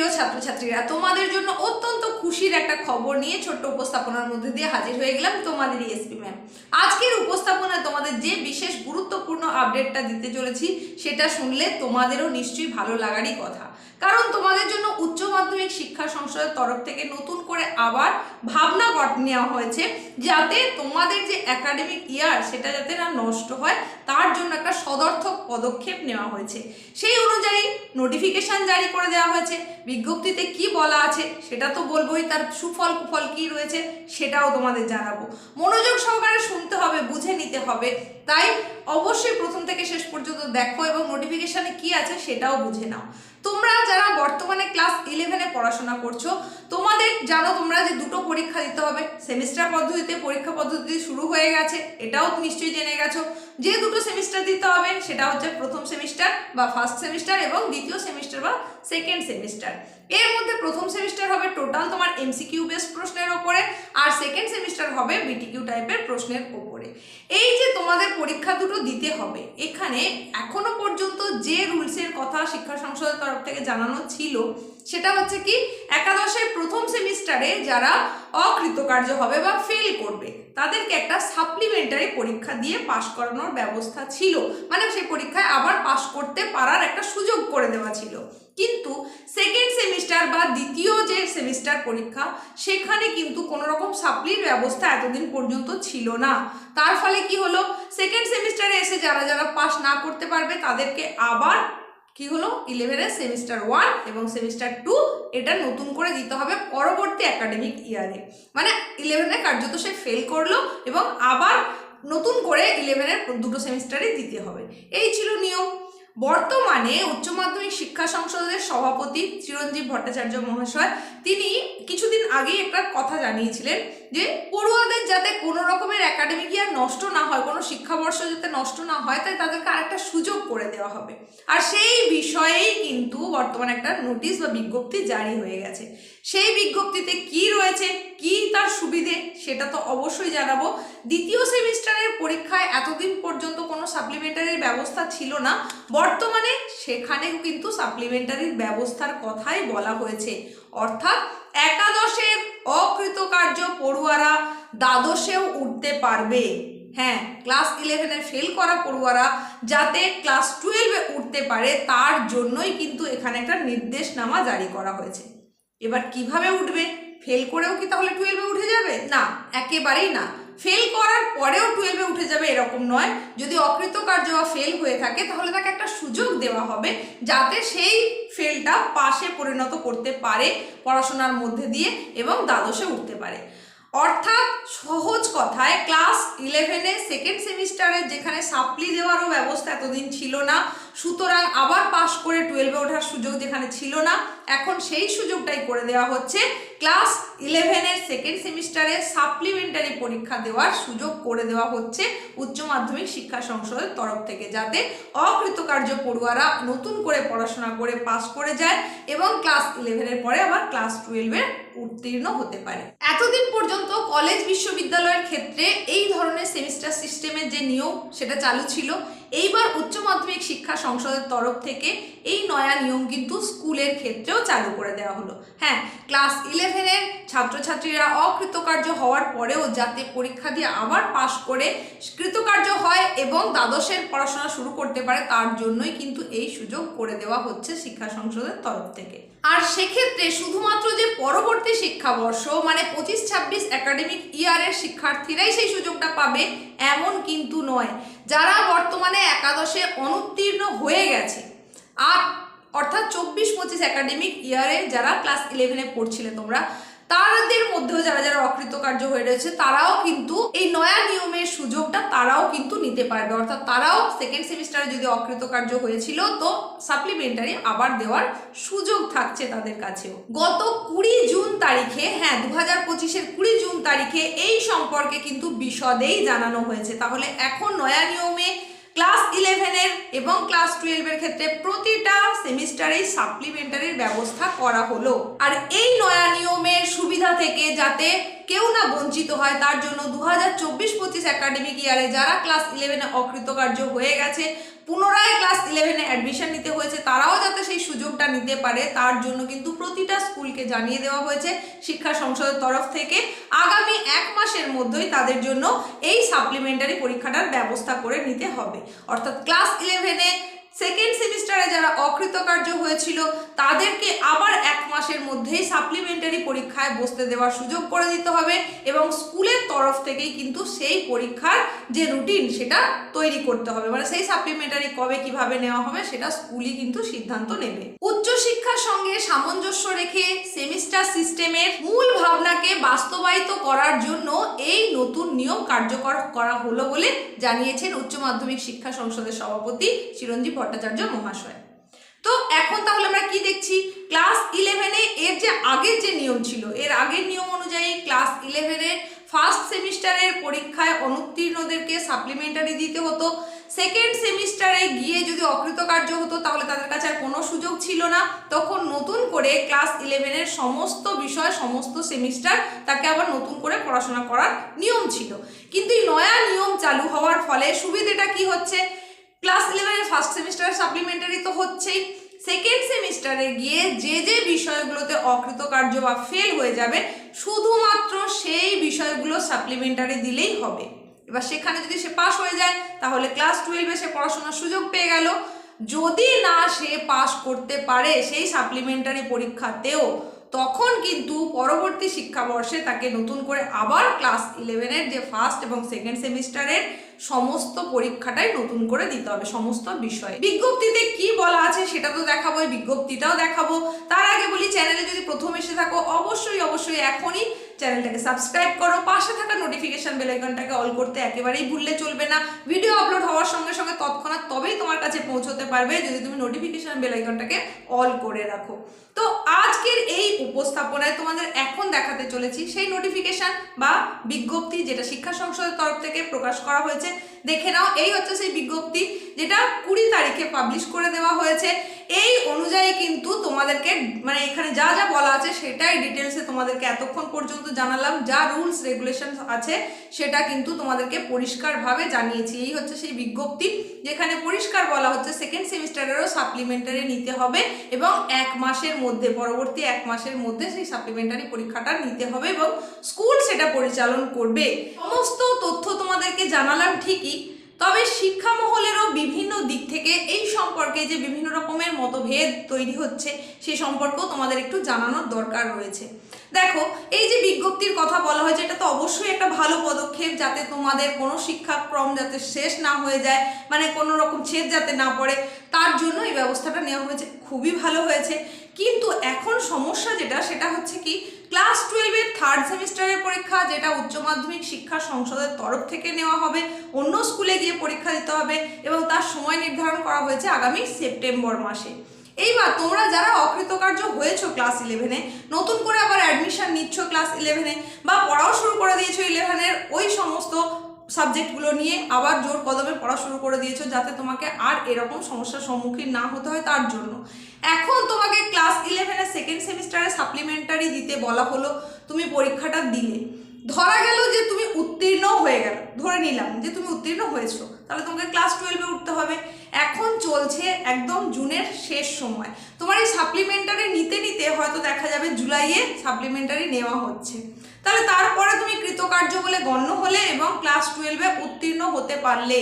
প্রিয় ছাত্রছাত্রীরা, তোমাদের জন্য অত্যন্ত খুশির একটা খবর নিয়ে ছোট্ট উপস্থাপনার মধ্যে দিয়ে হাজির হয়ে গেলাম তোমাদেরই এসপি ম্যাম আজকের উপস্থাপনায় তোমাদের যে বিশেষ গুরুত্বপূর্ণ আপডেটটা দিতে চলেছি, সেটা শুনলে তোমাদেরও নিশ্চয়ই ভালো লাগারই কথা। কারণ তোমাদের জন্য উচ্চ মাধ্যমিক শিক্ষা সংসদের তরফ থেকে নতুন করে আবার ভাবনা নেওয়া হয়েছে, যাতে তোমাদের যে একাডেমিক ইয়ার সেটা যাতে না নষ্ট হয়, তার জন্য একটা সদর্থক পদক্ষেপ নেওয়া হয়েছে। সেই অনুযায়ী নোটিফিকেশন জারি করে দেওয়া হয়েছে। বিজ্ঞপ্তিতে কি বলা আছে সেটা তো বলবোই, তার সুফল কুফল কি রয়েছে সেটাও তোমাদের জানাব। মনোযোগ সহকারে শুনতে হবে, বুঝে নিতে হবে। তাই অবশ্যই প্রথম থেকে শেষ পর্যন্ত দেখো এবং নোটিফিকেশনে কি আছে সেটাও বুঝে নাও। তোমরা যারা বর্তমানে ক্লাস ইলেভেনে পড়াশোনা করছ, তোমাদের জানো তোমরা যে দুটো পরীক্ষা দিতে হবে। সেমিস্টার পদ্ধতিতে পরীক্ষা পদ্ধতি শুরু হয়ে গেছে, এটাও নিশ্চয়ই জেনে গেছো। যে দুটো সেমিস্টার দিতে হবে, সেটা হচ্ছে প্রথম সেমিস্টার বা ফার্স্ট সেমিস্টার এবং দ্বিতীয় সেমিস্টার বা সেকেন্ড সেমিস্টার এর মধ্যে প্রথম সেমিস্টার হবে টোটাল তোমার এমসিকিউ বেস প্রশ্নের ওপরে, আর সেকেন্ড সেমিস্টার হবে বিটিকিউ টাইপের প্রশ্নের ওপরে। এই যে তোমাদের পরীক্ষা দুটো দিতে হবে, এখানে এখনও পর্যন্ত যে রুলসের কথা শিক্ষা সংসদের তরফ থেকে জানানো ছিল, সেটা হচ্ছে কি, একাদশের প্রথম সেমিস্টারে যারা অকৃতকার্য হবে বা ফেল করবে, তাদেরকে একটা সাপ্লিমেন্টারি পরীক্ষা দিয়ে পাশ করানোর ব্যবস্থা ছিল। মানে সেই পরীক্ষায় আবার পাশ করতে পারার একটা সুযোগ করে দেওয়া ছিল। কিন্তু সেকেন্ড সেমিস্টার বা দ্বিতীয় যে সেমিস্টার পরীক্ষা, সেখানে কিন্তু কোনো রকম সাপ্লির ব্যবস্থা এতদিন পর্যন্ত ছিল না। তার ফলে কি হলো? সেকেন্ড সেমিস্টারে এসে যারা যারা পাস না করতে পারবে, তাদেরকে আবার কি হলো? ইলেভেনের সেমিস্টার ওয়ান এবং সেমিস্টার টু এটা নতুন করে দিতে হবে পরবর্তী একাডেমিক ইয়ারে মানে ইলেভেনে কার্যত সে ফেল করল এবং আবার নতুন করে ইলেভেনের দুটো সেমিস্টারে দিতে হবে। এই ছিল নিয়ম। বর্তমানে উচ্চ মাধ্যমিক শিক্ষা সংসদের সভাপতি চিরঞ্জীব ভট্টাচার্য মহাশয়, তিনি কিছুদিন আগেই একটা কথা জানিয়েছিলেন যে, পড়ুয়াদের যাতে কোনো রকমের একাডেমিক ইয়ার নষ্ট না হয়, কোনো শিক্ষাবর্ষ যাতে নষ্ট না হয়, তাই তাদেরকে আরেকটা সুযোগ করে দেওয়া হবে। আর সেই বিষয়েই কিন্তু বর্তমানে একটা নোটিশ বা বিজ্ঞপ্তি জারি হয়ে গেছে। সেই বিজ্ঞপ্তিতে কি রয়েছে, কি তার সুবিধে, সেটা তো অবশ্যই জানাব। দ্বিতীয় সেমিস্টারের পরীক্ষায় এতদিন পর্যন্ত কোনো সাপ্লিমেন্টারির ব্যবস্থা ছিল না। বর্তমানে সেখানেও কিন্তু সাপ্লিমেন্টারির ব্যবস্থার কথাই বলা হয়েছে। অর্থাৎ একাদশের অকৃতকার্য পড়ুয়ারা দ্বাদশেও উঠতে পারবে। হ্যাঁ ক্লাস ইলেভেনে ফেল করা পড়ুয়ারা যাতে ক্লাস টুয়েলভে উঠতে পারে, তার জন্যই কিন্তু এখানে একটা নির্দেশনামা জারি করা হয়েছে। এবার কীভাবে উঠবে? ফেল করেও কি তাহলে টুয়েলভে উঠে যাবে? না, একেবারেই না। ফেল করার পরেও টুয়েলভে উঠে যাবে এরকম নয়। যদি অকৃতকার্য বা ফেল হয়ে থাকে, তাহলে তাকে একটা সুযোগ দেওয়া হবে যাতে সেই ফেলটা পাশে পরিণত করতে পারে পড়াশোনার মধ্যে দিয়ে এবং দ্বাদশে উঠতে পারে। অর্থাৎ সহজ কথায় ক্লাস ইলেভেনে সেকেন্ড সেমিস্টারে যেখানে সাপ্লি দেওয়ারও ব্যবস্থা এতদিন ছিল না, সুতরাং আবার পাশ করে টুয়েলভে ওঠার সুযোগ যেখানে ছিল না, এখন সেই সুযোগটাই করে দেওয়া হচ্ছে। ক্লাস ইলেভেনের সেকেন্ড সেমিস্টারে সাপ্লিমেন্টারি পরীক্ষা দেওয়ার সুযোগ করে দেওয়া হচ্ছে উচ্চ মাধ্যমিক শিক্ষা সংসদের তরফ থেকে যাতে অকৃতকার্য পড়ুয়ারা নতুন করে পড়াশোনা করে পাস করে যায় এবং ক্লাস ইলেভেনের পরে আবার ক্লাস টুয়েলভে উত্তীর্ণ হতে পারে। এতদিন পর্যন্ত কলেজ বিশ্ববিদ্যালয়ের ক্ষেত্রে এই ধরনের সেমিস্টার সিস্টেমের যে নিয়ম সেটা চালু ছিল। এইবার উচ্চ মাধ্যমিক শিক্ষা সংসদের তরফ থেকে এই নয়া নিয়ম কিন্তু স্কুলের ক্ষেত্রেও চালু করে দেওয়া হলো। হ্যাঁ ক্লাস ইলেভেনের ছাত্রছাত্রীরা অকৃতকার্য হওয়ার পরেও যাতে পরীক্ষা দিয়ে আবার পাশ করে কৃতকার্য হয় এবং দ্বাদশের পড়াশোনা শুরু করতে পারে, তার জন্যই কিন্তু এই সুযোগ করে দেওয়া হচ্ছে শিক্ষা সংসদের তরফ থেকে। আর সেক্ষেত্রে শুধুমাত্র যে পরবর্তী শিক্ষাবর্ষ মানে পঁচিশ ছাব্বিশ একাডেমিক ইয়ারের শিক্ষার্থীরাই সেই সুযোগটা পাবে, এমন কিন্তু নয়। যারা বর্তমানে একাদশে অনুত্তীর্ণ হয়ে গেছে। আর অর্থাৎ চব্বিশ পঁচিশ একাডেমিক ইয়ারে যারা ক্লাস ইলেভেনে পড়ছিলে তোমরা তাদের মধ্যেও যারা যারা অকৃতকার্য হয়ে রয়েছে, তারাও কিন্তু এই নয়া নিয়মের সুযোগটা তারাও কিন্তু নিতে পারবে। অর্থাৎ তারাও সেকেন্ড সেমিস্টারে যদি অকৃতকার্য হয়েছিল, তো সাপ্লিমেন্টারি আবার দেওয়ার সুযোগ থাকছে তাদের কাছেও। গত কুড়ি জুন তারিখে হ্যাঁ দু হাজার পঁচিশের কুড়ি জুন তারিখে এই সম্পর্কে কিন্তু বিশদেই জানানো হয়েছে। তাহলে এখন নয়া নিয়মে ক্লাস ইলেভেনের এবং ক্লাস টুয়েলভের ক্ষেত্রে প্রতিটা সেমিস্টারেই সাপ্লিমেন্টারির ব্যবস্থা করা হলো। আর এই নয়া নিয়মের সুবিধা থেকে যাতে কেউ না বঞ্চিত হয়, তার জন্য দু হাজার চব্বিশ পঁচিশ একাডেমিক ইয়ারে যারা ক্লাস ইলেভেনে অকৃতকার্য হয়ে গেছে পুনরায় ক্লাস ইলেভেনে অ্যাডমিশন নিতে হয়েছে, তারাও যাতে সেই সুযোগটা নিতে পারে, তার জন্য কিন্তু প্রতিটা স্কুলকে জানিয়ে দেওয়া হয়েছে শিক্ষা সংসদের তরফ থেকে। আগামী এক মাসের মধ্যেই তাদের জন্য এই সাপ্লিমেন্টারি পরীক্ষাটার ব্যবস্থা করে নিতে হবে। অর্থাৎ ক্লাস ইলেভেনে সেকেন্ড সেমিস্টারে যারা অকৃতকার্য হয়েছিল, তাদেরকে আবার এক মাসের মধ্যেই সাপ্লিমেন্টারি পরীক্ষায় বসতে দেওয়ার সুযোগ করে দিতে হবে এবং স্কুলের তরফ থেকেই কিন্তু সেই পরীক্ষার যে রুটিন সেটা তৈরি করতে হবে। মানে সেই সাপ্লিমেন্টারি কবে কীভাবে নেওয়া হবে সেটা স্কুলই কিন্তু সিদ্ধান্ত নেবে। উচ্চশিক্ষার সঙ্গে সামঞ্জস্য রেখে সেমিস্টার সিস্টেমের মূল ভাবনাকে বাস্তবায়িত করার জন্য এই নতুন নিয়ম কার্যকর করা হলো বলে জানিয়েছেন উচ্চ মাধ্যমিক শিক্ষা সংসদের সভাপতি চিরঞ্জীব ভট্টাচার্য মহাশয়। তো এখন তাহলে আমরা কি দেখছি? ক্লাস ইলেভেনে এর যে আগের যে নিয়ম ছিল, এর আগের নিয়ম অনুযায়ী ক্লাস ইলেভেনের ফার্স্ট সেমিস্টারের পরীক্ষায় অনুত্তীর্ণদেরকে সাপ্লিমেন্টারি দিতে হতো। সেকেন্ড সেমিস্টারে গিয়ে যদি অকৃতকার্য হতো, তাহলে তাদের কাছে আর কোনো সুযোগ ছিল না। তখন নতুন করে ক্লাস ইলেভেনের সমস্ত বিষয়, সমস্ত সেমিস্টার তাকে আবার নতুন করে পড়াশোনা করার নিয়ম ছিল। কিন্তু এই নয়া নিয়ম চালু ফলে সুবিধাটা কি হচ্ছে? ক্লাস ইলেভেনের ফার্স্ট সেমিস্টারে সাপ্লিমেন্টারি তো হচ্ছেই। সেকেন্ড সেমিস্টারে গিয়ে যে যে বিষয়গুলোতে অকৃতকার্য বা ফেল হয়ে যাবে, শুধুমাত্র সেই বিষয়গুলো সাপ্লিমেন্টারি দিলেই হবে। এবার সেখানে যদি সে পাশ হয়ে যায়, তাহলে ক্লাস টুয়েলভে সে পড়াশোনার সুযোগ পেয়ে গেল। যদি না সে পাশ করতে পারে সেই সাপ্লিমেন্টারি পরীক্ষাতেও তখন কিন্তু পরবর্তী শিক্ষাবর্ষে তাকে নতুন করে আবার ক্লাস ইলেভেনের যে ফার্স্ট এবং সেকেন্ড সেমিস্টারের সমস্ত পরীক্ষাটাই নতুন করে দিতে হবে, সমস্ত বিষয়ে। বিজ্ঞপ্তিতে কি বলা আছে সেটা তো দেখাবো বিজ্ঞপ্তিটাও দেখাবো। তার আগে বলি, চ্যানেলে যদি প্রথম এসে থাকো, অবশ্যই অবশ্যই এখনই চ্যানেলটাকে সাবস্ক্রাইব করো। পাশে থাকা নোটিফিকেশান বেল আইকনটাকে অল করতে একেবারেই ভুললে চলবে না। ভিডিও আপলোড হওয়ার সঙ্গে সঙ্গে তৎক্ষণাৎ তবেই তোমার কাছে পৌঁছতে পারবে, যদি তুমি নোটিফিকেশান বেল আইকনটাকে অল করে রাখো। তো আজকের এই উপস্থাপনায় তোমাদের এখন দেখাতে চলেছি সেই নোটিফিকেশন বা বিজ্ঞপ্তি যেটা শিক্ষা সংসদের তরফ থেকে প্রকাশ করা হয়েছে। দেখে নাও, এই হচ্ছে সেই বিজ্ঞপ্তি যেটা কুড়ি তারিখে পাবলিশ করে দেওয়া হয়েছে। এই অনুযায়ী কিন্তু তোমাদেরকে মানে এখানে যা যা বলা আছে সেটাই ডিটেলসে তোমাদেরকে এতক্ষণ পর্যন্ত জানালাম। যা রুলস রেগুলেশন আছে সেটা কিন্তু তোমাদেরকে পরিষ্কারভাবে জানিয়েছি। এই হচ্ছে সেই বিজ্ঞপ্তি যেখানে পরিষ্কার বলা হচ্ছে সেকেন্ড সেমিস্টারেরও সাপ্লিমেন্টারি নিতে হবে এবং এক মাসের মধ্যে, পরবর্তী এক মাসের মধ্যে সেই সাপ্লিমেন্টারি পরীক্ষাটা নিতে হবে এবং স্কুল সেটা পরিচালন করবে। সমস্ত তথ্য তোমাদেরকে জানালাম ঠিকই। তবে শিক্ষা মহলেরও বিভিন্ন দিক থেকে এই সম্পর্কে যে বিভিন্ন রকমের মতভেদ তৈরি হচ্ছে, সে সম্পর্কেও তোমাদের একটু জানানোর দরকার রয়েছে। দেখো, এই যে বিজ্ঞপ্তির কথা বলা হয়েছে, এটা তো অবশ্যই একটা ভালো পদক্ষেপ যাতে তোমাদের কোনো শিক্ষাক্রম যাতে শেষ না হয়ে যায় মানে কোনো রকম ছেদ যাতে না পড়ে, তার জন্য এই ব্যবস্থাটা নেওয়া হয়েছে। খুবই ভালো হয়েছে। কিন্তু এখন সমস্যা যেটা, সেটা হচ্ছে কি ক্লাস টুয়েলভের থার্ড সেমিস্টারের পরীক্ষা, যেটা উচ্চ মাধ্যমিক শিক্ষা সংসদের তরফ থেকে নেওয়া হবে, অন্য স্কুলে গিয়ে পরীক্ষা দিতে হবে এবং তার সময় নির্ধারণ করা হয়েছে আগামী সেপ্টেম্বর মাসে। এইবার তোমরা যারা অকৃতকার্য হয়েছো ক্লাস ইলেভেনে নতুন করে আবার অ্যাডমিশন নিচ্ছ ক্লাস ইলেভেনে বা পড়াও শুরু করে দিয়েছ ইলেভেনের ওই সমস্ত সাবজেক্টগুলো নিয়ে আবার জোর কদমে পড়া শুরু করে দিয়েছ, যাতে তোমাকে আর এরকম সমস্যার সম্মুখীন না হতে হয় তার জন্য। এখন তোমাকে ক্লাস ইলেভেনের সেকেন্ড সেমিস্টারে সাপ্লিমেন্টারি দিতে বলা হলো, তুমি পরীক্ষাটা দিলে। ধরা গেল যে তুমি উত্তীর্ণ হয়ে গেল, ধরে নিলাম যে তুমি উত্তীর্ণ হয়েছো, তাহলে তোমাকে ক্লাস টুয়েলভে উঠতে হবে। এখন চলছে একদম জুনের শেষ সময়। তোমার এই সাপ্লিমেন্টারি নিতে নিতে হয়তো দেখা যাবে জুলাইয়ে সাপ্লিমেন্টারি নেওয়া হচ্ছে। তাহলে তারপরে তুমি কৃতকার্য বলে গণ্য হলে এবং ক্লাস টুয়েলভে উত্তীর্ণ হতে পারলে।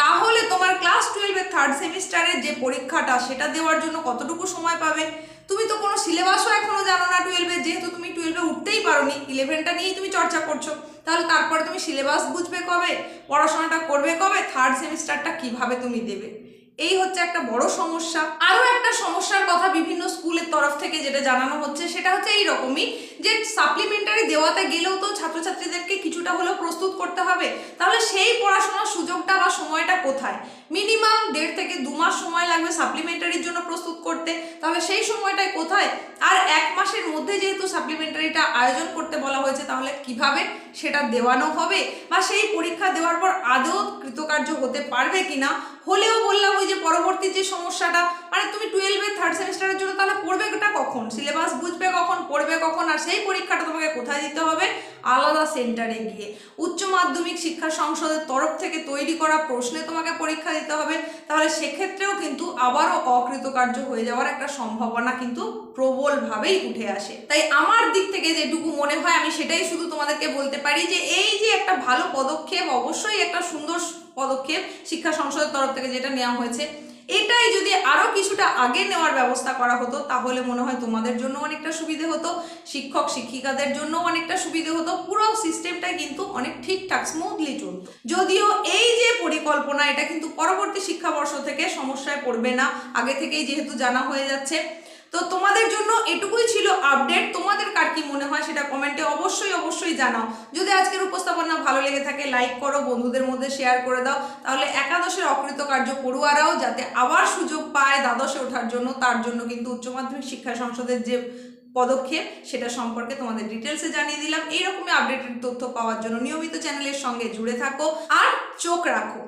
তাহলে তোমার ক্লাস টুয়েলভের থার্ড সেমিস্টারের যে পরীক্ষাটা, সেটা দেওয়ার জন্য কতটুকু সময় পাবে? তুমি তো কোনো সিলেবাসও এখনও জানো না টুয়েলভে যেহেতু তুমি টুয়েলভে উঠতেই পারোনি ইলেভেনটা নিয়েই তুমি চর্চা করছ। তাহলে তারপরে তুমি সিলেবাস বুঝবে কবে? পড়াশোনাটা করবে কবে? থার্ড সেমিস্টারটা কীভাবে তুমি দেবে? এই হচ্ছে একটা বড় সমস্যা। আরও একটা সমস্যার কথা বিভিন্ন তরফ থেকে যেটা জানানো হচ্ছে, সেটা হচ্ছে এই রকমই যে সাপ্লিমেন্টারি দেওয়াতে গেলেও তো ছাত্রছাত্রীদেরকে কিছুটা হলেও প্রস্তুত করতে হবে। তাহলে সেই পড়াশোনার সুযোগটা বা সময়টা কোথায়? মিনিমাম দেড় থেকে দু মাস সময় লাগবে সাপ্লিমেন্টারির জন্য প্রস্তুত করতে। তাহলে সেই সময়টায় কোথায়? আর এক মাসের মধ্যে যেহেতু সাপ্লিমেন্টারিটা আয়োজন করতে বলা হয়েছে, তাহলে কীভাবে সেটা দেওয়ানো হবে? বা সেই পরীক্ষা দেওয়ার পর আদৌ কৃতকার্য হতে পারবে কিনা? হলেও বললাম ওই যে পরবর্তী যে সমস্যাটা মানে তুমি টুয়েলভের থার্ড সেমিস্টারের জন্য তাহলে পড়বেটা কখন? সিলেবাস বুঝবে কখন, পড়বে কখন, আর সেই পরীক্ষাটা তোমাকে কোথায় দিতে হবে? আলাদা সেন্টারে গিয়ে। উচ্চ মাধ্যমিক শিক্ষা সংসদের তরফ থেকে তৈরি করা প্রশ্নে তোমাকে পরীক্ষা দিতে হবে। তাহলে সেক্ষেত্রেও কিন্তু আবারও অকৃতকার্য হয়ে যাওয়ার একটা সম্ভাবনা কিন্তু প্রবলভাবেই উঠে আসে। তাই আমার দিক থেকে যেটুকু মনে হয়, আমি সেটাই শুধু তোমাদেরকে বলতে পারি যে এই যে একটা ভালো পদক্ষেপ, অবশ্যই একটা সুন্দর পদক্ষেপ শিক্ষা সংসদের তরফ থেকে যেটা নেওয়া হয়েছে এটাই যদি আরও কিছুটা আগে নেওয়ার ব্যবস্থা করা হতো, তাহলে মনে হয় তোমাদের জন্য অনেকটা সুবিধে হতো, শিক্ষক শিক্ষিকাদের জন্য অনেকটা সুবিধে হতো, পুরো সিস্টেমটাই কিন্তু অনেক ঠিকঠাক স্মুথলি চলত। যদিও এই যে পরিকল্পনা, এটা কিন্তু পরবর্তী শিক্ষাবর্ষ থেকে সমস্যায় পড়বে না, আগে থেকেই যেহেতু জানা হয়ে যাচ্ছে। তো তোমাদের জন্য এটুকুই ছিল আপডেট তোমাদের কার কি মনে হয় সেটা কমেন্টে অবশ্যই অবশ্যই জানাও। যদি আজকের উপস্থাপনা ভালো লেগে থাকে লাইক করো, বন্ধুদের মধ্যে শেয়ার করে দাও। তাহলে একাদশের অকৃতকার্য পড়ুয়ারাও যাতে আবার সুযোগ পায় দ্বাদশে ওঠার জন্য, তার জন্য কিন্তু উচ্চ মাধ্যমিক শিক্ষা সংসদের যে পদক্ষেপ, সেটা সম্পর্কে তোমাদের ডিটেলসে জানিয়ে দিলাম। এইরকমই আপডেটেড তথ্য পাওয়ার জন্য নিয়মিত চ্যানেলের সঙ্গে জুড়ে থাকো আর চোখ রাখো।